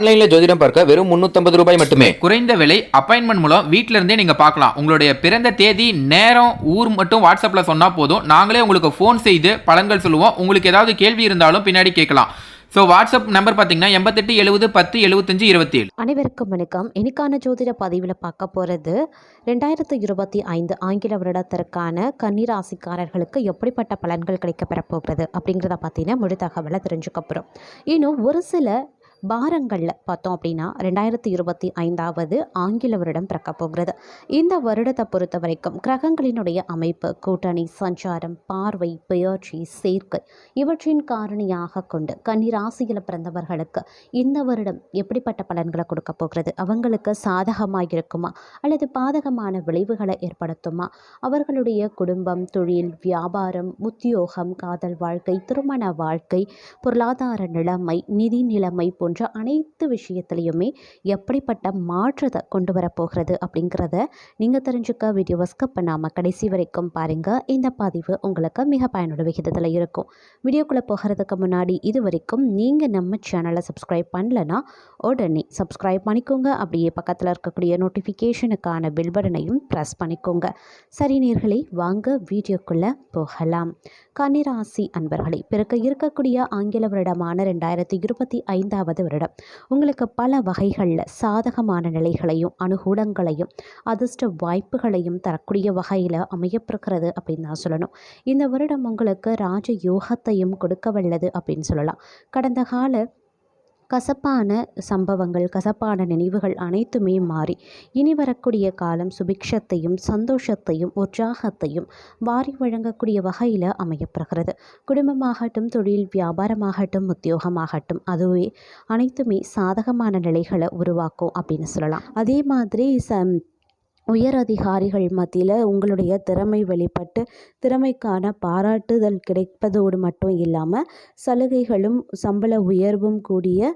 ஆன்லைனில் ஜோதிடம் பார்க்க வெறும் முந்நூற்றம்பது ரூபாய் மட்டுமே. குறைந்த விலை அப்பாயின்மெண்ட் மூலம் வீட்ல இருந்தே நீங்க பார்க்கலாம். உங்களுடைய பிறந்த தேதி நேரம் ஊர் மட்டும் வாட்ஸ்அப்ல சொன்னா போதும். நாங்களே உங்களுக்கு ஃபோன் செய்து பலன்கள் சொல்லுவோம். உங்களுக்கு ஏதாவது கேள்வி இருந்தாலும் பின்னாடி கேட்கலாம். ஸோ வாட்ஸ்அப் நம்பர் பார்த்தீங்கன்னா எண்பத்தெட்டு எழுபது பத்து எழுபத்தஞ்சு இருபத்தி ஏழு அனைவருக்கும் வணக்கம். இன்னைக்கான ஜோதிட பதிவில் பார்க்க போகிறது ரெண்டாயிரத்து இருபத்தி ஐந்து ஆங்கில வருடத்திற்கான கன்னிராசிக்காரர்களுக்கு எப்படிப்பட்ட பலன்கள் கிடைக்கப்பெறப் போகிறது அப்படிங்கிறத பற்றின முழு தகவலை தெரிஞ்சுக்க போகிறோம் இன்னும் ஒரு சில பாரங்களில் பார்த்தோம் அப்படின்னா ரெண்டாயிரத்தி இருபத்தி ஐந்தாவது ஆங்கில வருடம் பிறக்க போகிறது. இந்த வருடத்தை பொறுத்த வரைக்கும் கிரகங்களினுடைய அமைப்பு கூட்டணி சஞ்சாரம் பார்வை பெயர்ச்சி சேர்க்கை இவற்றின் காரணியாக கொண்டு கன்னிராசியில் பிறந்தவர்களுக்கு இந்த வருடம் எப்படிப்பட்ட பலன்களை கொடுக்க போகிறது? அவங்களுக்கு சாதகமாக இருக்குமா? அல்லது பாதகமான விளைவுகளை ஏற்படுத்துமா? அவர்களுடைய குடும்பம் தொழில் வியாபாரம் உத்தியோகம் காதல் வாழ்க்கை திருமண வாழ்க்கை பொருளாதார நிலைமை நிதி நிலைமை போன்ற அனைத்து விஷயத்துலையுமே எப்படிப்பட்ட மாற்றத்தை கொண்டு வரப்போகிறது அப்படிங்கிறத நீங்கள் தெரிஞ்சுக்க வீடியோவை ஸ்கப் பண்ணாமல் கடைசி வரைக்கும் பாருங்கள் இந்த பதிவு உங்களுக்கு மிக பயனுள்ள விகிதத்தில் இருக்கும். வீடியோக்குள்ளே போகிறதுக்கு முன்னாடி இது வரைக்கும் நீங்கள் நம்ம சேனலை சப்ஸ்கிரைப் பண்ணலனா உடனே சப்ஸ்கிரைப் பண்ணிக்கோங்க. அப்படியே பக்கத்தில் இருக்கக்கூடிய நோட்டிஃபிகேஷனுக்கான பில் பட்டனையும் ப்ரெஸ் பண்ணிக்கோங்க. சரி நீர்களை வாங்க வீடியோக்குள்ளே போகலாம். கன்னிராசி அன்பர்களே பிறக்க இருக்கக்கூடிய ஆங்கில வருடமான ரெண்டாயிரத்தி இருபத்தி ஐந்தாவது வருடம் உங்களுக்கு பல வகைகளில் சாதகமான நிலைகளையும் அனுகூலங்களையும் அதிர்ஷ்ட வாய்ப்புகளையும் தரக்கூடிய வகையில் அமையப்பிருக்கிறது அப்படின்னு தான் சொல்லணும். இந்த வருடம் உங்களுக்கு ராஜ யோகத்தையும் கொடுக்க வல்லது அப்படின்னு சொல்லலாம். கடந்த கால கசப்பான சம்பவங்கள் கசப்பான நினைவுகள் அனைத்துமே மாறி இனி வரக்கூடிய காலம் சுபிக்ஷத்தையும் சந்தோஷத்தையும் உற்சாகத்தையும் வாரி வழங்கக்கூடிய வகையில் அமையப்படுகிறது குடும்பமாகட்டும் தொழில் வியாபாரமாகட்டும் உத்தியோகமாகட்டும் அதுவே அனைத்துமே சாதகமான நிலைகளை உருவாக்கும் அப்படின்னு சொல்லலாம். அதே மாதிரி ச உயர் அதிகாரிகள் மத்தியில் உங்களுடைய திறமை வெளிப்பட்டு திறமைக்கான பாராட்டுதல் கிடைப்பதோடு மட்டும் இல்லாமல் சலுகைகளும் சம்பள உயர்வும் கூடிய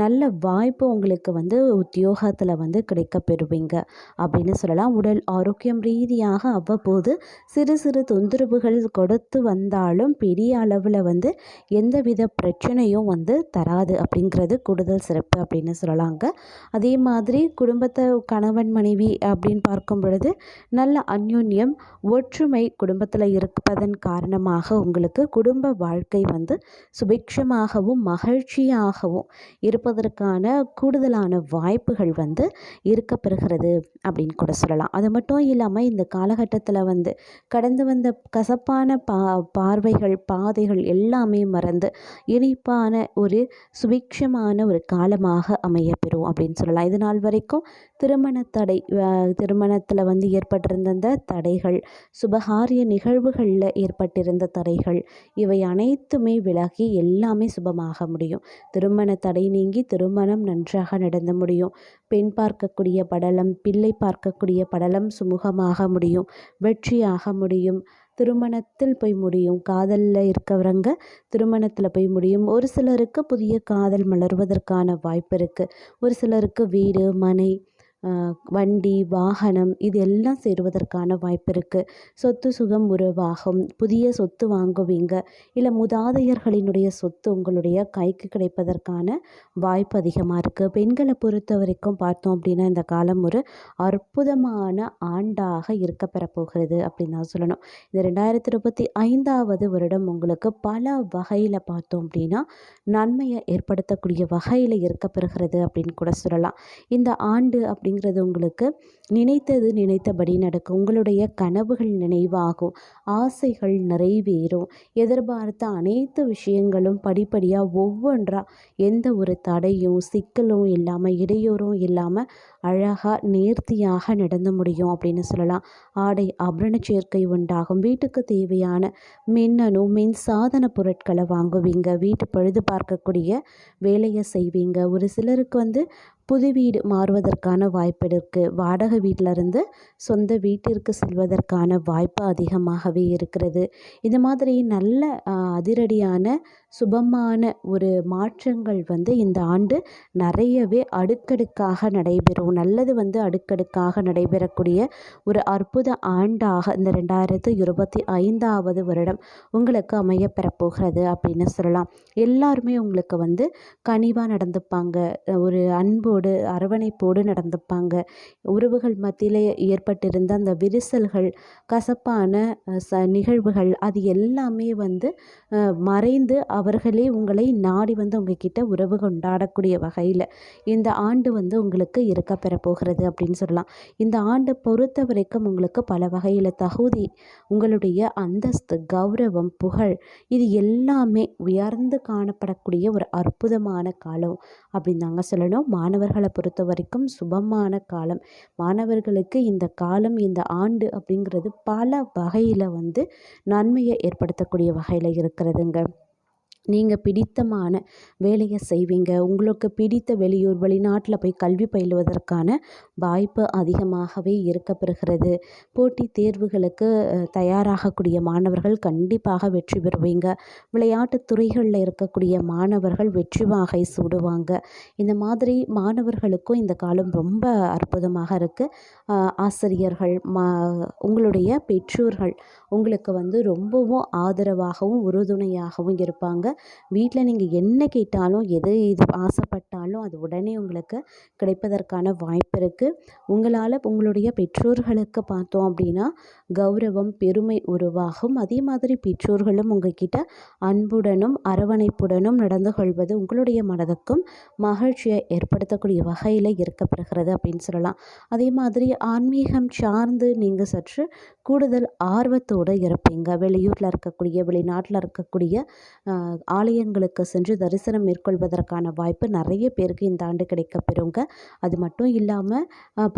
நல்ல வாய்ப்பு உங்களுக்கு வந்து உத்தியோகத்தில் வந்து கிடைக்க பெறுவீங்க. அப்படின்னு சொல்லலாம். உடல் ஆரோக்கியம் ரீதியாக அவ்வப்போது சிறு சிறு தொந்தரவுகள் கொடுத்து வந்தாலும் பெரிய அளவில் வந்து எந்தவித பிரச்சனையும் வந்து தராது அப்படிங்கிறது கூடுதல் சிறப்பு அப்படின்னு சொல்லலாங்க. அதே மாதிரி குடும்பத்தை கணவன் மனைவி அப்படின்னு பார்க்கும் பொழுது நல்ல அந்யோன்யம் ஒற்றுமை குடும்பத்தில் இருப்பதன் காரணமாக உங்களுக்கு குடும்ப வாழ்க்கை வந்து சுபிக்ஷமாகவும் மகிழ்ச்சியாகவும் இருப்பதற்கான கூடுதலான வாய்ப்புகள் வந்து இருக்கப்பெறுகிறது அப்படின்னு கூட சொல்லலாம். அது மட்டும் இல்லாமல் இந்த காலகட்டத்தில் வந்து கடந்து வந்த கசப்பான பா பார்வைகள் பாதைகள் எல்லாமே மறந்து இனிப்பான ஒரு சுபிக்ஷமான ஒரு காலமாக அமையப்பெறும் அப்படின்னு சொல்லலாம். இது நாள் வரைக்கும் திருமண தடை அஹ் திருமணத்தில் வந்து ஏற்பட்டிருந்த அந்த தடைகள் சுபகாரிய நிகழ்வுகளில் ஏற்பட்டிருந்த தடைகள் இவை அனைத்துமே விலகி எல்லாமே சுபமாக முடியும். திருமண தடை நீங்கி திருமணம் நன்றாக நடந்து முடியும். பெண் பார்க்கக்கூடிய படலம் பிள்ளை பார்க்கக்கூடிய படலம் சுமூகமாக முடியும். வெற்றியாக முடியும். திருமணத்தில் போய் முடியும். காதலில் இருக்கிறவங்க திருமணத்தில் போய் முடியும். ஒரு சிலருக்கு புதிய காதல் மலர்வதற்கான வாய்ப்பு இருக்குது ஒரு சிலருக்கு வீடு மனை வண்டி வாகனம் இது எல்லாம் சேருவதற்கான வாய்ப்பு இருக்குது சொத்து சுகம் உருவாகும் புதிய சொத்து வாங்குவீங்க. இல்லை மூதாதையர்களினுடைய சொத்து உங்களுடைய கைக்கு கிடைப்பதற்கான வாய்ப்பு அதிகமாக இருக்குது பெண்களை பொறுத்த வரைக்கும் பார்த்தோம் அப்படின்னா இந்த காலம் ஒரு அற்புதமான ஆண்டாக இருக்க பெறப்போகிறது அப்படின்னு தான் சொல்லணும். இந்த ரெண்டாயிரத்தி இருபத்தி ஐந்தாவது வருடம் உங்களுக்கு பல வகையில் பார்த்தோம் அப்படின்னா நன்மையை ஏற்படுத்தக்கூடிய வகையில் இருக்கப்பெறுகிறது அப்படின்னு கூட சொல்லலாம். இந்த ஆண்டு அப்படி அப்படிங்கிறது உங்களுக்கு நினைத்தது நினைத்தபடி நடக்கும். உங்களுடைய கனவுகள் நினைவாகும். ஆசைகள் நிறைவேறும். எதிர்பார்த்த அனைத்து விஷயங்களும் படிப்படியாக ஒவ்வொன்றாக எந்த ஒரு தடையும் சிக்கலும் இல்லாமல் இடையூறும் இல்லாமல் அழகாக நேர்த்தியாக நடந்து முடியும் அப்படின்னு சொல்லலாம். ஆடை அபரண சேர்க்கை உண்டாகும். வீட்டுக்கு தேவையான மின்னணு மின் சாதன பொருட்களை வாங்குவீங்க. வீட்டு பழுது பார்க்கக்கூடிய வேலையை செய்வீங்க. ஒரு சிலருக்கு வந்து புது வீடு மாறுவதற்கான வாய்ப்பு இருக்குது வாடகை வீட்டில் இருந்து சொந்த வீட்டிற்கு செல்வதற்கான வாய்ப்பு அதிகமாகவே இருக்கிறது. இது மாதிரி நல்ல அதிரடியான சுபமான ஒரு மாற்றங்கள் வந்து இந்த ஆண்டு நிறையவே அடுக்கடுக்காக நடைபெறும். நல்லது வந்து அடுக்கடுக்காக நடைபெறக்கூடிய ஒரு அற்புத ஆண்டாக இந்த ரெண்டாயிரத்து இருபத்தி ஐந்தாவது வருடம் உங்களுக்கு அமையப்பெறப்போகிறது அப்படின்னு சொல்லலாம். எல்லாருமே உங்களுக்கு வந்து கனிவாக நடந்துப்பாங்க ஒரு அன்போடு அரவணைப்போடு நடந்துப்பாங்க. உறவுகள் மத்தியில் ஏற்பட்டிருந்த அந்த விரிசல்கள் கசப்பான ச நிகழ்வுகள் அது எல்லாமே வந்து மறைந்து அவர்களே உங்களை நாடி வந்து உங்ககிட்ட உறவு கொண்டாடக்கூடிய வகையில் இந்த ஆண்டு வந்து உங்களுக்கு இருக்க போகிறது அப்படின்னு சொல்லலாம். இந்த ஆண்டை பொறுத்த வரைக்கும் உங்களுக்கு பல வகையில் தகுதி உங்களுடைய அந்தஸ்து கௌரவம் புகழ் இது எல்லாமே உயர்ந்து காணப்படக்கூடிய ஒரு அற்புதமான காலம் அப்படின்னு தாங்க சொல்லணும். மாணவர்களை பொறுத்த வரைக்கும் சுபமான காலம். மாணவர்களுக்கு இந்த காலம் இந்த ஆண்டு அப்படிங்கிறது பல வகையில் வந்து நன்மையை ஏற்படுத்தக்கூடிய வகையில் இருக்கிறதுங்க. நீங்கள் பிடித்தமான வேலையை செய்வீங்க. உங்களுக்கு பிடித்த வெளியூர் வெளிநாட்டில் போய் கல்வி பயிலுவதற்கான வாய்ப்பு அதிகமாகவே இருக்கப்பெறுகிறது. போட்டித் தேர்வுகளுக்கு தயாராகக்கூடிய மாணவர்கள் கண்டிப்பாக வெற்றி பெறுவீங்க. விளையாட்டுத் துறைகளில் இருக்கக்கூடிய மாணவர்கள் வெற்றி வாகை சூடுவாங்க. இந்த மாதிரி மாணவர்களுக்கும் இந்த காலம் ரொம்ப அற்புதமாக இருக்குது ஆசிரியர்கள் மா உங்களுடைய பெற்றோர்கள் உங்களுக்கு வந்து ரொம்பவும் ஆதரவாகவும் உறுதுணையாகவும் இருப்பாங்க. வீட்டில் நீங்கள் என்ன கேட்டாலும் எது இது ஆசைப்பட்டாலும் அது உடனே உங்களுக்கு கிடைப்பதற்கான வாய்ப்பு இருக்குது உங்களால் உங்களுடைய பெற்றோர்களுக்கு பார்த்தோம் அப்படின்னா கௌரவம் பெருமை உருவாகும். அதே மாதிரி பெற்றோர்களும் உங்ககிட்ட அன்புடனும் அரவணைப்புடனும் நடந்து கொள்வது உங்களுடைய மனதுக்கும் மகிழ்ச்சியை ஏற்படுத்தக்கூடிய வகையில் இருக்கப்படுகிறது அப்படின்னு சொல்லலாம். அதே மாதிரி ஆன்மீகம் சார்ந்து நீங்கள் சற்று கூடுதல் ஆர்வத்தோடு இருப்பீங்க. வெளியூரில் இருக்கக்கூடிய வெளிநாட்டில் இருக்கக்கூடிய ஆலயங்களுக்கு சென்று தரிசனம் மேற்கொள்வதற்கான வாய்ப்பு நிறைய பேருக்கு இந்த ஆண்டு கிடைக்கப்பெறுங்க. அது மட்டும் இல்லாமல்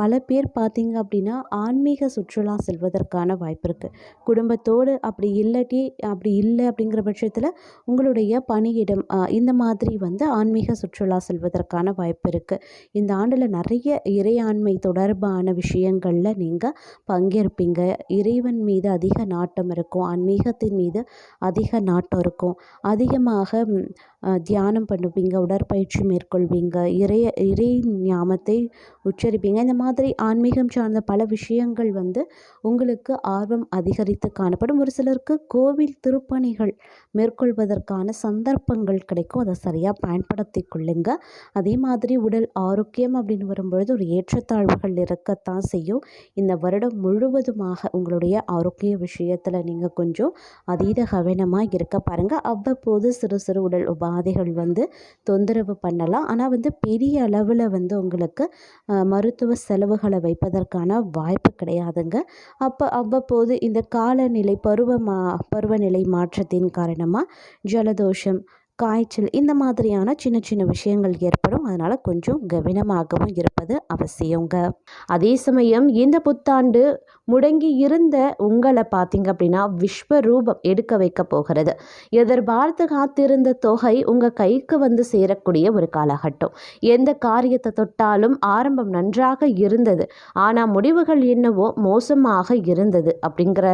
பல பேர் பார்த்திங்க அப்படின்னா ஆன்மீக சுற்றுலா செல்வதற்கான வாய்ப்பு இருக்குது குடும்பத்தோடு அப்படி இல்லாட்டி அப்படி இல்லை அப்படிங்கிற பட்சத்தில் உங்களுடைய பணியிடம் இந்த மாதிரி வந்து ஆன்மீக சுற்றுலா செல்வதற்கான வாய்ப்பு இருக்குது இந்த ஆண்டில் நிறைய இறையாண்மை தொடர்பான விஷயங்களில் நீங்கள் பங்கேற்பீங்க. இறைவன் மீது அதிக நாட்டம் இருக்கும். ஆன்மீகத்தின் மீது அதிக நாட்டம் இருக்கும். அதிக அதிகமாக தியானம் பண்ணுவீங்க உடற்பயிற்சி மேற்கொள்வீங்க இறைய இறை ஞாமத்தை உச்சரிப்பீங்க. இந்த மாதிரி ஆன்மீகம் சார்ந்த பல விஷயங்கள் வந்து உங்களுக்கு ஆர்வம் அதிகரித்து காணப்படும். ஒரு சிலருக்கு கோவில் திருப்பணிகள் மேற்கொள்வதற்கான சந்தர்ப்பங்கள் கிடைக்கும். அதை சரியாக பயன்படுத்தி கொள்ளுங்க. அதே மாதிரி உடல் ஆரோக்கியம் அப்படின்னு வரும்பொழுது ஒரு ஏற்றத்தாழ்வுகள் இருக்கத்தான் செய்யும். இந்த வருடம் முழுவதுமாக உங்களுடைய ஆரோக்கிய விஷயத்தில் நீங்கள் கொஞ்சம் அதீத கவனமாக இருக்க பாருங்கள் அவ்வப்போது சிறு சிறு உடல் உபாதைகள் வந்து தொந்தரவு பண்ணலாம். ஆனால் வந்து பெரிய அளவில் வந்து உங்களுக்கு மருத்துவ செலவுகளை வைப்பதற்கான வாய்ப்பு கிடையாதுங்க. அப்போ அவ்வப்போது இந்த காலநிலை பருவ மா பருவநிலை மாற்றத்தின் காரணமாக ஜலதோஷம் காய்ச்சல் இந்த மாதிரியான சின்ன சின்ன விஷயங்கள் ஏற்படும். அதனால் கொஞ்சம் கவனமாகவும் இருப்பது அவசியங்க. அதே சமயம் இந்த புத்தாண்டு முடங்கி இருந்த உங்களை பார்த்தீங்க அப்படின்னா விஸ்வரூபம் எடுக்க வைக்க போகிறது. எதிர்பார்த்து காத்திருந்த தொகை உங்கள் கைக்கு வந்து சேரக்கூடிய ஒரு காலகட்டம். எந்த காரியத்தை தொட்டாலும் ஆரம்பம் நன்றாக இருந்தது. ஆனால் முடிவுகள் என்னவோ மோசமாக இருந்தது அப்படிங்கிற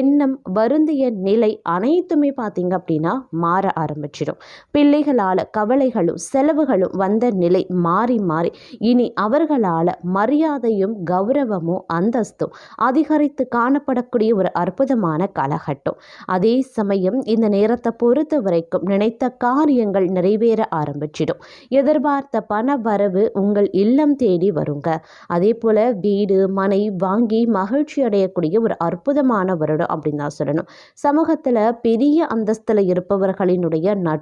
எண்ணம் வருந்திய நிலை அனைத்துமே பார்த்தீங்க அப்படின்னா மாற ஆரம்பிச்சிடும். பிள்ளைகளால் கவலைகளும் செலவுகளும் வந்த நிலை மாறி மாறி. இனி அவர்களால் மரியாதையும் கௌரவமும் அந்தஸ்தும் அதிகரித்து காணப்படக்கூடிய ஒரு அற்புதமான காலகட்டம். அதே சமயம் இந்த நேரத்தை பொறுத்த வரைக்கும் நினைத்த காரியங்கள் நிறைவேற ஆரம்பிச்சிடும். எதிர்பார்த்த பண வரவு உங்கள் இல்லம் தேடி வருங்க. அதே போல் வீடு மனை வாங்கி மகிழ்ச்சி அடையக்கூடிய ஒரு அற்புதமான வருடம் அப்படின்னு தான் சொல்லணும். சமூகத்தில் பெரிய அந்தஸ்தில் இருப்பவர்களினுடைய நட்பு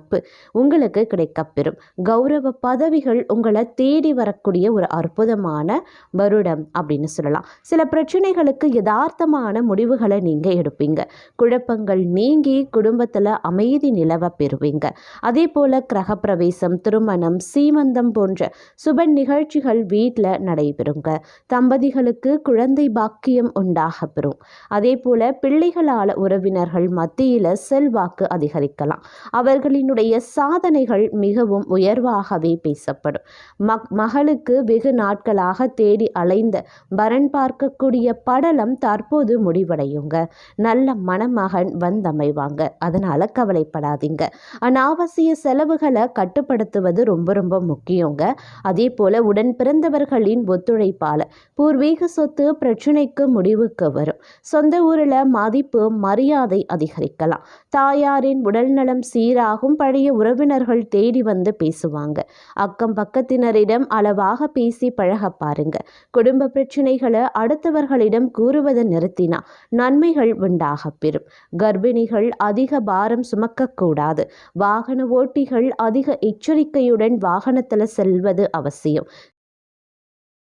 உங்களுக்கு கிடைக்கப்பெறும் கௌரவ பதவிகள் உங்களை தேடி வரக்கூடிய ஒரு அற்புதமான வருடம் அப்படின்னு சொல்லலாம். சில பிரச்சனைகளுக்கு யதார்த்தமான முடிவுகளை நீங்கள் எடுப்பீங்க. குழப்பங்கள் நீங்கி குடும்பத்தில் அமைதி நிலவ பெறுவீங்க. அதே போல் கிரகப்பிரவேசம் திருமணம் சீமந்தம் போன்ற சுப நிகழ்ச்சிகள் வீட்டில் நடைபெறுங்க. தம்பதிகளுக்கு குழந்தை பாக்கியம் உண்டாக பெறும். அதே போல் பிள்ளைகளால் உறவினர்கள் மத்தியில் செல்வாக்கு அதிகரிக்கலாம். அவர்களின் என்னுடைய சாதனைகள் மிகவும் உயர்வாகவே பேசப்படும். மக் மகளுக்கு வெகு நாட்களாக தேடி அலைந்த வரன் பார்க்கக்கூடிய படலம் தற்போது முடிவடையுங்க. நல்ல மணமகன் வந்தமைவாங்க. அதனால் கவலைப்படாதீங்க. அனாவசிய செலவுகளை கட்டுப்படுத்துவது ரொம்ப ரொம்ப முக்கியங்க. அதே போல் உடன் பிறந்தவர்களின் ஒத்துழைப்பால் பூர்வீக சொத்து பிரச்சனைக்கு முடிவுக்கு வரும். சொந்த ஊரில் மதிப்பு மரியாதை அதிகரிக்கலாம். தாயாரின் உடல்நலம் சீராகும் பழைய உறவினர்கள் தேடி வந்து பேசுவாங்க. அக்கம் பக்கத்தினரிடம் அளவாக பேசி பழக பாருங்க. குடும்ப பிரச்சனைகளை அடுத்தவர்களிடம் கூறுவதை நிறுத்தினா நன்மைகள் உண்டாக பெறும். கர்ப்பிணிகள் அதிக பாரம் சுமக்கக்கூடாது. வாகன ஓட்டிகள் அதிக எச்சரிக்கையுடன் வாகனத்தில் செல்வது அவசியம்.